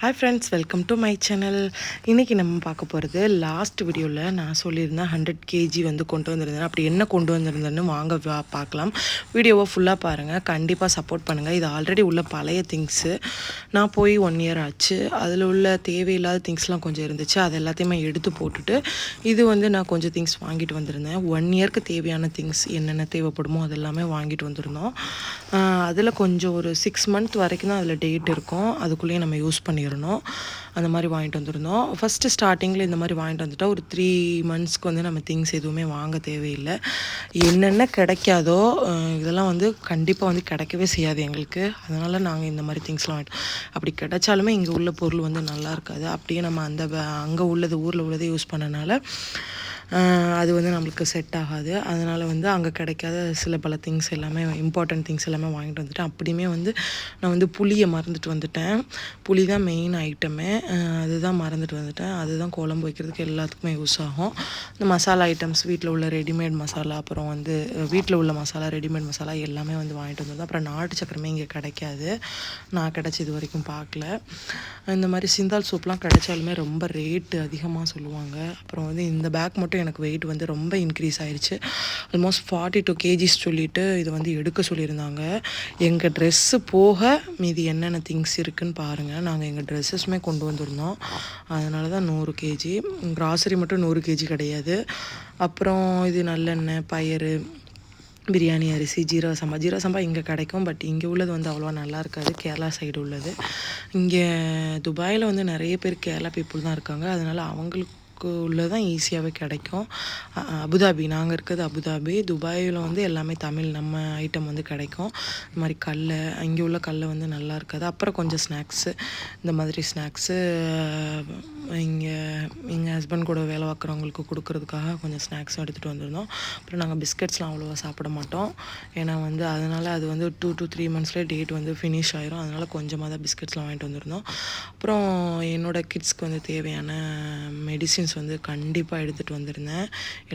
Hi friends welcome to my channel இன்றைக்கி நம்ம பார்க்க போகிறது லாஸ்ட் வீடியோவில் நான் சொல்லியிருந்தேன் ஹண்ட்ரட் கேஜி வந்து கொண்டு வந்திருந்தேன். அப்படி என்ன கொண்டு வந்திருந்தேன்னு வாங்க வா பார்க்கலாம். வீடியோவை ஃபுல்லாக பாருங்கள் கண்டிப்பாக சப்போர்ட் பண்ணுங்கள் இது ஆல்ரெடி உள்ள பழைய திங்ஸு நான் போய் ஒன் இயர் ஆச்சு. அதில் உள்ள தேவையில்லாத திங்ஸ்லாம் கொஞ்சம் இருந்துச்சு. அது எல்லாத்தையுமே எடுத்து போட்டுட்டு இது வந்து நான் கொஞ்சம் திங்ஸ் வாங்கிட்டு வந்திருந்தேன். ஒன் இயர்க்கு தேவையான திங்ஸ் என்னென்ன தேவைப்படுமோ அதெல்லாமே வாங்கிட்டு வந்திருந்தோம். அதில் கொஞ்சம் ஒரு சிக்ஸ் மந்த் வரைக்கும் தான் அதில் டேட் இருக்கும். அதுக்குள்ளேயே நம்ம யூஸ் பண்ணிடணும். அந்த மாதிரி வாங்கிட்டு வந்துருந்தோம். ஃபஸ்ட்டு ஸ்டார்டிங்கில் இந்த மாதிரி வாங்கிட்டு வந்துட்டால் ஒரு த்ரீ மந்த்ஸ்க்கு வந்து நம்ம திங்ஸ் எதுவுமே வாங்க தேவையில்லை. என்னென்ன கிடைக்காதோ இதெல்லாம் வந்து கண்டிப்பாக வந்து கிடைக்கவே செய்யாது எங்களுக்கு. அதனால் நாங்கள் இந்த மாதிரி திங்ஸ்லாம் வாங்கிட்டோம் அப்படி கிடைச்சாலுமே இங்கே உள்ள பொருள் வந்து நல்லா இருக்காது. அப்படியே நம்ம அந்த அங்கே உள்ளது ஊரில் உள்ளதை யூஸ் பண்ணனால அது வந்து நம்மளுக்கு செட் ஆகாது. அதனால் வந்து அங்கே கிடைக்காத சில பல திங்ஸ் எல்லாமே இம்பார்ட்டன்ட் திங்ஸ் எல்லாமே வாங்கிட்டு வந்துட்டேன் அப்படியுமே வந்து நான் வந்து புளியை மறந்துட்டு வந்துட்டேன். புளி தான் மெயின் ஐட்டமே அதுதான் மறந்துட்டு வந்துட்டேன். அதுதான் குழம்பு வைக்கிறதுக்கு எல்லாத்துக்குமே யூஸ் ஆகும். இந்த மசாலா ஐட்டம்ஸ் வீட்டில் உள்ள ரெடிமேட் மசாலா அப்புறம் வந்து வீட்டில் உள்ள மசாலா ரெடிமேட் மசாலா எல்லாமே வந்து வாங்கிட்டு வந்தது. அப்புறம் நாட்டு சக்கரமே இங்கே கிடைக்காது. நான் கிடச்சி இது வரைக்கும் பார்க்கல. இந்த மாதிரி சிந்தால் சூப்லாம் கிடைச்சாலுமே ரொம்ப ரேட்டு அதிகமாக சொல்லுவாங்க. அப்புறம் வந்து இந்த பேக் மட்டும் எனக்கு வெயிட் வந்து ரொம்ப இன்க்ரீஸ் ஆயிடுச்சு ஆல்மோஸ்ட் ஃபார்ட்டி டூ கேஜிஸ் சொல்லிவிட்டு இது வந்து எடுக்க சொல்லியிருந்தாங்க. எங்கள் ட்ரெஸ்ஸு போக மீதி என்னென்ன திங்ஸ் இருக்குதுன்னு பாருங்கள் நாங்கள் எங்கள் ட்ரெஸ்ஸஸ்மே கொண்டு வந்திருந்தோம். அதனால தான் நூறு கேஜி க்ராசரி மட்டும் நூறு கேஜி கிடையாது. அப்புறம் இது நல்லெண்ணெய் பயிறு பிரியாணி அரிசி ஜீரா சம்பா. ஜீரா சம்பா இங்கே கிடைக்கும் பட் இங்கே உள்ளது வந்து அவ்வளோவா நல்லா இருக்காது. கேரளா சைடு உள்ளது. இங்கே துபாயில் வந்து நிறைய பேர் கேரளா பீப்புள் தான் இருக்காங்க. அதனால் அவங்களுக்கு உள்ள தான் ஈஸியாகவே கிடைக்கும் அபுதாபி நாங்கள் இருக்கிறது அபுதாபி. துபாயில் வந்து எல்லாமே தமிழ் நம்ம ஐட்டம் வந்து கிடைக்கும். இந்த மாதிரி கல் அங்கே உள்ள கல் வந்து நல்லா இருக்காது. அப்புறம் கொஞ்சம் ஸ்நாக்ஸு இந்த மாதிரி ஸ்நாக்ஸு இங்கே எங்கள் ஹஸ்பண்ட் கூட வேலை பார்க்குறவங்களுக்கு கொடுக்குறதுக்காக கொஞ்சம் ஸ்நாக்ஸும் எடுத்துகிட்டு வந்திருந்தோம். அப்புறம் நாங்கள் பிஸ்கட்ஸ்லாம் அவ்வளோவா சாப்பிட மாட்டோம். ஏன்னா வந்து அதனால் அது வந்து டூ டு த்ரீ மந்த்ஸ்லேயே டேட் வந்து ஃபினிஷ் ஆயிரும். அதனால் கொஞ்சமாக தான் பிஸ்கட்ஸ்லாம் வாங்கிட்டு வந்திருந்தோம். அப்புறம் என்னோடய கிட்ஸ்க்கு வந்து தேவையான மெடிசின்ஸ் வந்து கண்டிப்பாக எடுத்துகிட்டு வந்திருந்தேன்.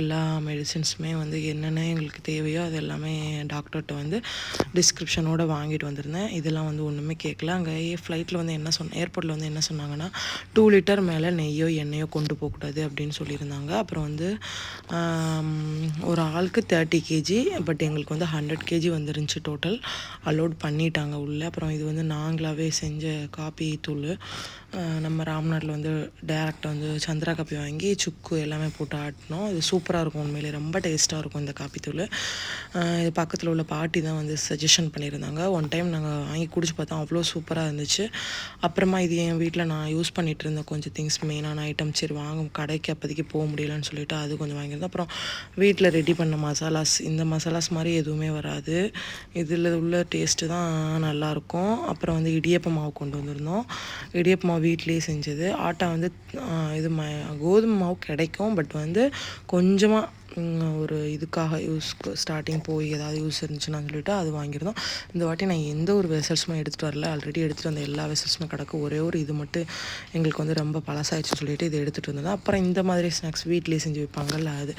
எல்லா மெடிசின்ஸுமே வந்து என்னென்ன எங்களுக்கு தேவையோ அது எல்லாமே டாக்டர்கிட்ட வந்து டிஸ்கிரிப்ஷனோடு வாங்கிட்டு வந்திருந்தேன். இதெல்லாம் வந்து ஒன்றுமே கேட்கல அங்கே ஃப்ளைட்டில் வந்து என்ன சொன்ன ஏர்போர்ட்டில் வந்து என்ன சொன்னாங்கன்னா டூ லிட்டர் மேலே நெய்யோ எண்ணெயோ கொண்டு போகக்கூடாது அப்படின்னு சொல்லியிருந்தாங்க. அப்புறம் வந்து ஒரு ஆளுக்கு தேர்ட்டி கேஜி பட் எங்களுக்கு வந்து ஹண்ட்ரட் கேஜி வந்துருந்துச்சு டோட்டல் அலோட் பண்ணிட்டாங்க உள்ளே. அப்புறம் இது வந்து நாங்களாகவே செஞ்ச காப்பி தூள் நம்ம ராம்நாட்டில் வந்து டேரக்டாக வந்து சந்திரா காப்பி வாங்கி சுக்கு எல்லாமே போட்டு ஆட்டினோம். இது சூப்பராக இருக்கும் உண்மையிலே. ரொம்ப டேஸ்ட்டாக இருக்கும் இந்த காப்பி தூள். இது பக்கத்தில் உள்ள பாட்டி தான் வந்து சஜஷன் பண்ணியிருந்தாங்க. ஒன் டைம் நாங்கள் வாங்கி குடிச்சு பார்த்தோம். அவ்வளோ சூப்பராக இருந்துச்சு. அப்புறமா இது என் வீட்டில் நான் யூஸ் பண்ணிகிட்டு இருந்த கொஞ்சம் திங்ஸ் மெயினான ஐட்டம் சரி வாங்க கடைக்கு அப்போதைக்கு போக முடியலன்னு சொல்லிட்டு அது கொஞ்சம் வாங்கியிருந்தோம். அப்புறம் வீட்டில் ரெடி பண்ண மசாலாஸ் இந்த மசாலாஸ் மாதிரி எதுவுமே வராது. இதில் உள்ள டேஸ்ட்டு தான் நல்லாயிருக்கும் அப்புறம் வந்து இடியப்ப மாவு கொண்டு வந்திருந்தோம். இடியப்ப மாவு வீட்லேயே செஞ்சது. ஆட்டா வந்து இது ம கோதுமை மாவு கிடைக்கும். பட் வந்து கொஞ்சமாக ஒரு இதுக்காக யூஸ் ஸ்டார்டிங் போய் ஏதாவது யூஸ் இருந்துச்சுன்னா சொல்லிட்டு அது வாங்கியிருந்தோம். இந்த வாட்டி நான் எந்த ஒரு வெசல்ஸுமே எடுத்துகிட்டு வரல. ஆல்ரெடி எடுத்துகிட்டு வந்த எல்லா வெசல்ஸுமே கிடக்கு. ஒரே ஒரு இது மட்டும் எங்களுக்கு வந்து ரொம்ப பழசாயிடுச்சு சொல்லிட்டு இது எடுத்துகிட்டு வந்தது அப்புறம் இந்த மாதிரி ஸ்நாக்ஸ் வீட்லேயே செஞ்சு வைப்பாங்கல்ல அது.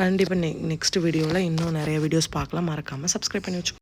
கண்டிப்பாக நெ நெக்ஸ்ட் வீடியோவில் இன்னும் நிறைய வீடியோஸ் பார்க்கலாம். மறக்காமல் சப்ஸ்கிரைப் பண்ணி வச்சு